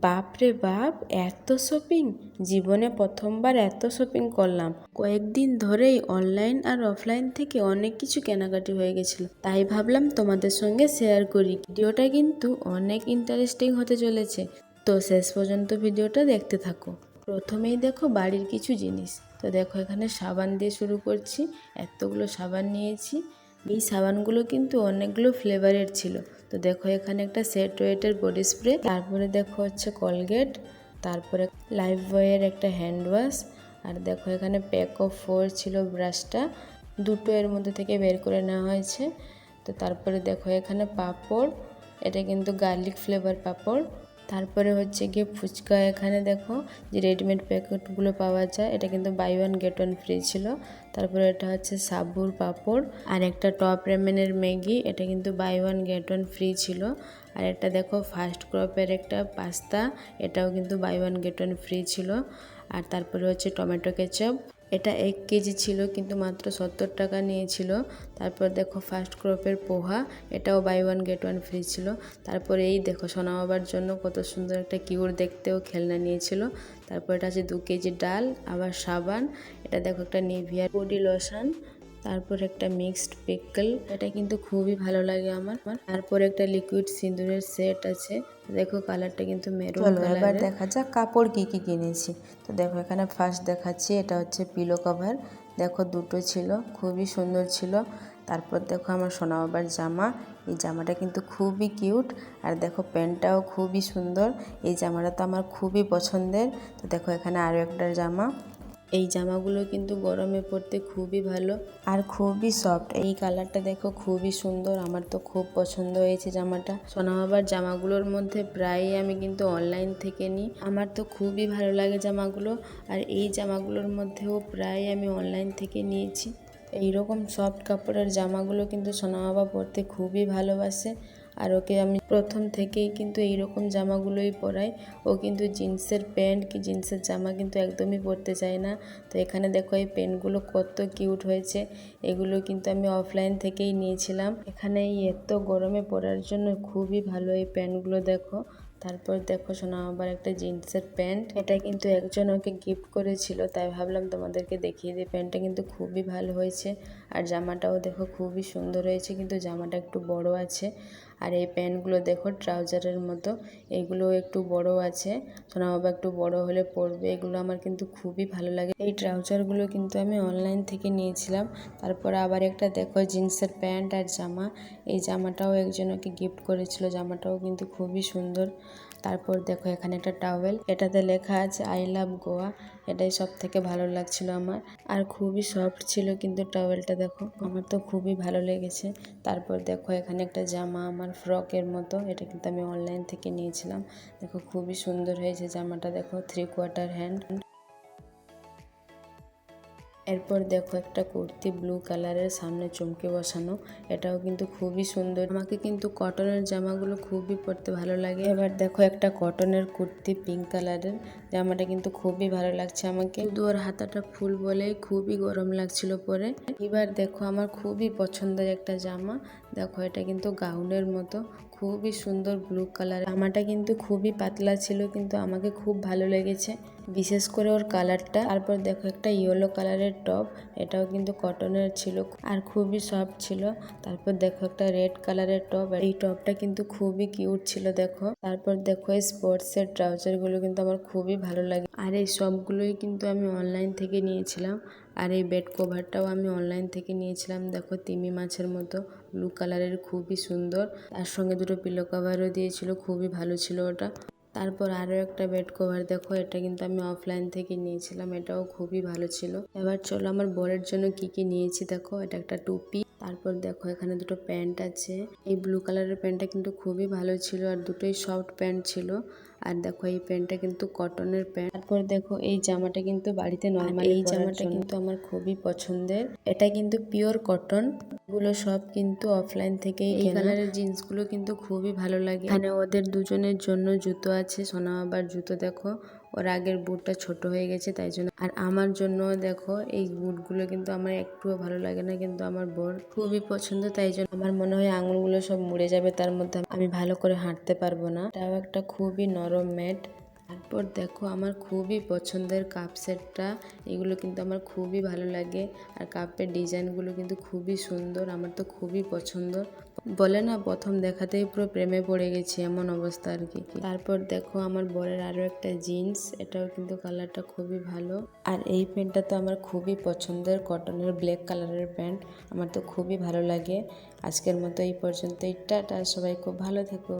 বাপরে বাপ, এত শপিং জীবনে প্রথমবার এত শপিং করলাম। কয়েকদিন ধরেই অনলাইন আর অফলাইন থেকে অনেক কিছু কেনাকাটি হয়ে গেছিল। তাই ভাবলাম তোমাদের সঙ্গে শেয়ার করি। ভিডিওটা কিন্তু অনেক ইন্টারেস্টিং হতে চলেছে। তো শেষ পর্যন্ত ভিডিওটা দেখতে থাকো। প্রথমেই দেখো বাড়ির কিছু জিনিস। তো দেখো এখানে সাবান দিয়ে শুরু করছি। এতগুলো সাবান নিয়েছি। এই সাবানগুলো কিন্তু অনেকগুলো ফ্লেভারের ছিল। তো দেখো এখানে একটা সেট ওয়েটের বডি স্প্রে, তারপরে দেখো হচ্ছে কলগেট, তারপরে লাইফ বয়ের একটা হ্যান্ড ওয়াশ, আর দেখো এখানে প্যাক অফ ফোর ছিল ব্রাশটা। দুটো এর মধ্যে থেকে বের করে নেওয়া হয়েছে। তো তারপরে দেখো এখানে পাঁপড়, এটা কিন্তু গার্লিক ফ্লেভার পাঁপড়। তারপরে হচ্ছে গিয়ে ফুচকা এখানে দেখো যে রেডিমেড প্যাকেটগুলো পাওয়া যায়। এটা কিন্তু buy one get one free ছিল। তারপরে এটা হচ্ছে সাবুর পাঁপড় আর একটা টপ রেমেনের ম্যাগি। এটা কিন্তু buy one get one free ছিল। আর এটা দেখো ফার্স্ট ক্রপের একটা পাস্তা এটাও কিন্তু buy one get one free ছিল। আর তারপরে হচ্ছে টমেটো কেচাপ এটা এক কেজি ছিল, কিন্তু মাত্র সত্তর টাকা নিয়েছিল। তারপর দেখো ফার্স্ট ক্রপের পোহা, এটাও buy one get one free ছিল। তারপর এই দেখো সোনা জন্য কত সুন্দর একটা কিউর দেখতেও খেলনা নিয়েছিল। তারপর এটা আছে দু কেজি ডাল, আবার সাবান, এটা দেখো একটা নিভিয়ার বডি লোশন তারপর একটা মিক্সড পিকল এটা কিন্তু খুবই ভালো লাগে আমার। তারপর একটা লিকুইড সিঁদুরের সেট আছে। দেখো কালারটা কিন্তু মেরুন চলো এবার দেখা যাক কাপড় কি কি কিনেছি। তো দেখো এখানে ফার্স্ট দেখাচ্ছি এটা হচ্ছে পিলো কভার দেখো দুটো ছিল খুবই সুন্দর ছিল। তারপর দেখো আমার সোনা বাবার জামা। এই জামাটা কিন্তু খুবই কিউট আর দেখো প্যান্টটাও খুবই সুন্দর। এই জামাটা তো আমার খুবই পছন্দের। তো দেখো এখানে আরও একটা জামা। এই জামাগুলো কিন্তু গরমে পরতে খুবই ভালো আর খুবই সফট এই কালারটা দেখো খুবই সুন্দর, আমার তো খুব পছন্দ হয়েছে জামাটা। সোনা বাবার জামাগুলোর মধ্যে প্রায়ই আমি কিন্তু অনলাইন থেকে নিই। আমার তো খুবই ভালো লাগে জামাগুলো আর এই জামাগুলোর মধ্যেও প্রায় আমি অনলাইন থেকে নিয়েছি। এইরকম সফট কাপড়ের জামাগুলো কিন্তু সোনা বাবা পরতে খুবই ভালোবাসে। আর ওকে আমি প্রথম থেকেই কিন্তু এইরকম জামাগুলোই পরাই। ও কিন্তু জিন্সের প্যান্ট কি জিন্সের জামা কিন্তু একদমই পরতে চায় না। তো এখানে দেখো এই প্যান্টগুলো কত কিউট হয়েছে। এগুলো কিন্তু আমি অফলাইন থেকেই নিয়েছিলাম। এখানে এই এত গরমে পরার জন্য খুবই ভালো এই প্যান্টগুলো দেখো। তারপর দেখো শোনা আবার একটা জিন্সের প্যান্ট। এটা কিন্তু একজন ওকে গিফট করেছিল, তাই ভাবলাম তোমাদেরকে দেখিয়ে দিই। প্যান্টটা কিন্তু খুবই ভালো হয়েছে। আর জামাটাও দেখো খুবই সুন্দর হয়েছে, কিন্তু জামাটা একটু বড় আছে। আর এই প্যান্টগুলো দেখো ট্রাউজারের মতো। এগুলো একটু বড় আছে। সোনা বাবা একটু বড় হলে পরবে। এগুলো আমার কিন্তু খুবই ভালো লাগে। এই ট্রাউজারগুলো কিন্তু আমি অনলাইন থেকে নিয়েছিলাম। তারপর আবার একটা দেখো জিন্সের প্যান্ট আর জামা। এই জামাটাও একজনকে গিফট করেছিল। জামাটাও কিন্তু খুবই সুন্দর। তারপর দেখো এখানে একটা টাওয়েল এটাতে লেখা আছে আই লাভ গোয়া এটাই সব থেকে ভালো লাগছিল আমার। আর খুবই সফট ছিল কিন্তু টাওয়েলটা দেখো, আমার তো খুবই ভালো লেগেছে। তারপর দেখো এখানে একটা জামা আমার ফ্রকের মতো, এটা কিন্তু আমি অনলাইন থেকে নিয়েছিলাম। দেখো খুবই সুন্দর হয়েছে জামাটা, দেখো থ্রি কোয়ার্টার হ্যান্ড এরপর দেখো একটা কুর্তি ব্লু কালারের সামনে চমকে বসানো। এটাও কিন্তু খুবই সুন্দর। আমাকে কিন্তু কটনের জামাগুলো খুবই পরতে ভালো লাগে। এবার দেখো একটা কটনের কুর্তি পিঙ্ক কালারের জামাটা কিন্তু খুবই ভালো লাগছে আমাকে। ওর হাতাটা ফুল বলেই খুবই গরম লাগছিল পরে। এবার দেখো আমার খুবই পছন্দের একটা জামা। দেখো এটা কিন্তু গাউনের মতো। খুবই সুন্দর ব্লু কালার জামাটা কিন্তু খুবই পাতলা ছিল, কিন্তু আমাকে খুব ভালো লেগেছে। বিশেষ করে ওর কালারটা তারপর দেখো একটা ইয়েলো কালারের টপ এটাও কিন্তু কটনের ছিল আর খুবই সফট ছিল। তারপর দেখো একটা রেড কালারের টপ এই টপটা কিন্তু খুবই কিউট ছিল, দেখো। তারপর দেখো এই স্পোর্টসের ট্রাউজারগুলো কিন্তু আমার খুবই ভালো লাগে। আর এই সবগুলোই কিন্তু আমি অনলাইন থেকে নিয়েছিলাম। আর এই বেড কভারটাও আমি অনলাইন থেকে নিয়েছিলাম। দেখো, তিমি মাছের মতো ব্লু কালারের খুবই সুন্দর। তার সঙ্গে দুটো পিলো কভারও দিয়েছিল, খুবই ভালো ছিল ওটা। তারপর আরও একটা বেড কভার দেখো এটা কিন্তু আমি অফলাইন থেকে নিয়েছিলাম এটাও খুবই ভালো ছিল। এবার চলো আমার বরের জন্য কি কি নিয়েছি দেখো এটা একটা টুপি তারপর দেখো এখানে দুটো প্যান্ট আছে। এই ব্লু কালারের প্যান্টটা কিন্তু খুবই ভালো ছিল আর দুটোই সফট প্যান্ট ছিল। আর দেখো এই প্যান্টটা কিন্তু কটনের প্যান্ট তারপর দেখো এই জামাটা কিন্তু বাড়িতে নর্মাল এই জামাটা কিন্তু আমার খুবই পছন্দের। এটা কিন্তু পিওর কটন এগুলো সব কিন্তু অফলাইন থেকেই এই কালারের জিন্সগুলো কিন্তু খুবই ভালো লাগে। এখানে ওদের দুজনের জন্য জুতো আছে সোনা বাবার জুতো দেখো। ওর আগের বুটটা ছোট হয়ে গেছে তাই জন্য। আর আমার জন্য দেখো এই বুটগুলো কিন্তু আমার একটুও ভালো লাগে না কিন্তু আমার বর খুবই পছন্দ তাই জন্য। আমার মনে হয় আঙুলগুলো সব মুড়ে যাবে তার মধ্যে আমি ভালো করে হাঁটতে পারব না। তাও একটা খুবই নরম ম্যাট। তারপর দেখো আমার খুবই পছন্দের কাপ সেটটা এগুলো কিন্তু আমার খুবই ভালো লাগে। আর কাপের ডিজাইনগুলো কিন্তু খুবই সুন্দর, আমার তো খুবই পছন্দ। বলে না, প্রথম দেখাতেই পুরো প্রেমে পড়ে গেছি এমন অবস্থা আর কি তারপর দেখো আমার বরের আরও একটা জিন্স এটাও কিন্তু কালারটা খুবই ভালো। আর এই প্যান্টটা তো আমার খুবই পছন্দের কটনের ব্ল্যাক কালারের প্যান্ট আমার তো খুবই ভালো লাগে। আজকের মতো এই পর্যন্তই, টাটা, সবাই খুব ভালো থেকো।